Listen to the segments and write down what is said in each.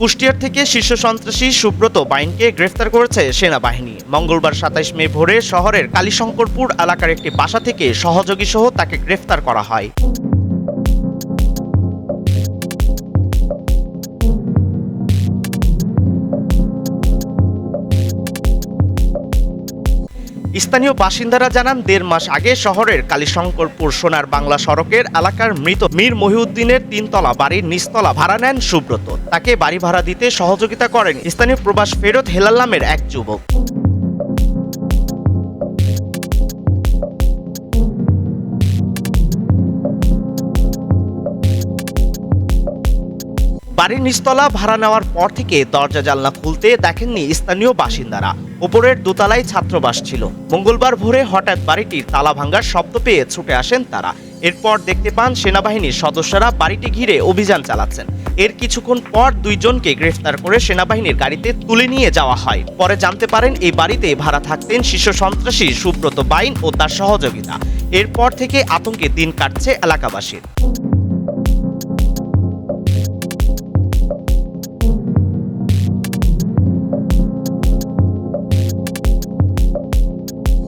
কুষ্টিয়ার থেকে শীর্ষ সন্ত্রাসী সুব্রত বাইনকে গ্রেফতার করেছে সেনাবাহিনী। মঙ্গলবার সাতাইশ মে ভোরে শহরের কালীশঙ্করপুর এলাকার একটি বাসা থেকে সহযোগী সহ তাকে গ্রেফতার করা হয়। স্থানীয় বাসিন্দারা জানান, দেড় মাস আগে শহরের কালীশঙ্করপুর সোনার বাংলা সড়কের এলাকার মৃত মীর মহিউদ্দিনের তিনতলা বাড়ির নিচতলা ভাড়া নেন সুব্রত। তাকে বাড়ি ভাড়া দিতে সহযোগিতা করেন স্থানীয় প্রবাস ফেরত হেলাল নামের এক যুবক। বাড়ির নিচতলা ভাড়া নেওয়ার পর থেকে দরজা জানলা খুলতে দেখেননি স্থানীয় বাসিন্দারা। উপরের দোতলায় ছাত্রবাস ছিল। মঙ্গলবার ভোরে হঠাৎ বাড়িটির তালা ভাঙার শব্দ পেয়ে ছুটে আসেন তারা। এরপর দেখতে পান সেনাবাহিনীর সদস্যরা বাড়িটি ঘিরে অভিযান চালাচ্ছেন। এর কিছুক্ষণ পর দুইজনকে গ্রেফতার করে সেনাবাহিনীর গাড়িতে তুলে নিয়ে যাওয়া হয়। পরে জানতে পারেন এই বাড়িতে ভাড়া থাকতেন শীর্ষ সন্ত্রাসী সুব্রত বাইন ও তার সহযোগিতা। এরপর থেকে আতঙ্কে দিন কাটছে এলাকাবাসীর।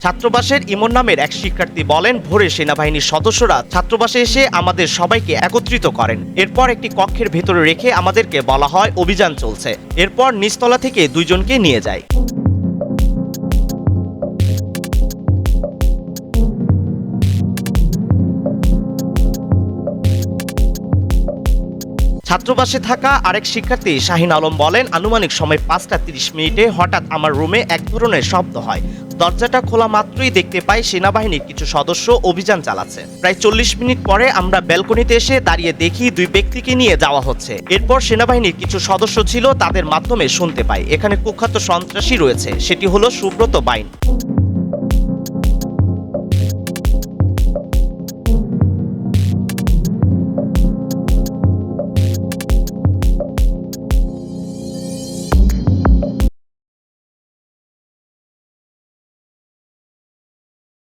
ছাত্রবাসের ইমন নামের এক শিক্ষার্থী বলেন, ভোরে সেনাবাহিনীর সদস্যরা ছাত্রবাসে এসে আমাদের সবাইকে একত্রিত করেন। এরপর একটি কক্ষের ভেতরে রেখে আমাদেরকে বলা হয়, অভিযান চলছে। এরপর নিচতলা থেকে দুইজনকে নিয়ে যায়। ছাত্রবাসে থাকা আরেক শিক্ষার্থী শাহিন আলম বলেন, আনুমানিক সময় পাঁচটা তিরিশ মিনিটে হঠাৎ আমার রুমে এক ধরনের শব্দ হয়। দরজাটা খোলা মাত্রই দেখতে পাই সেনাবাহিনীর কিছু সদস্য অভিযান চালাচ্ছে। প্রায় চল্লিশ মিনিট পরে আমরা ব্যালকনিতে এসে দাঁড়িয়ে দেখি দুই ব্যক্তিকে নিয়ে যাওয়া হচ্ছে। এরপর সেনাবাহিনীর কিছু সদস্য ছিল, তাদের মাধ্যমে শুনতে পাই। এখানে কুখ্যাত সন্ত্রাসী রয়েছে, সেটি হলো সুব্রত বাইন।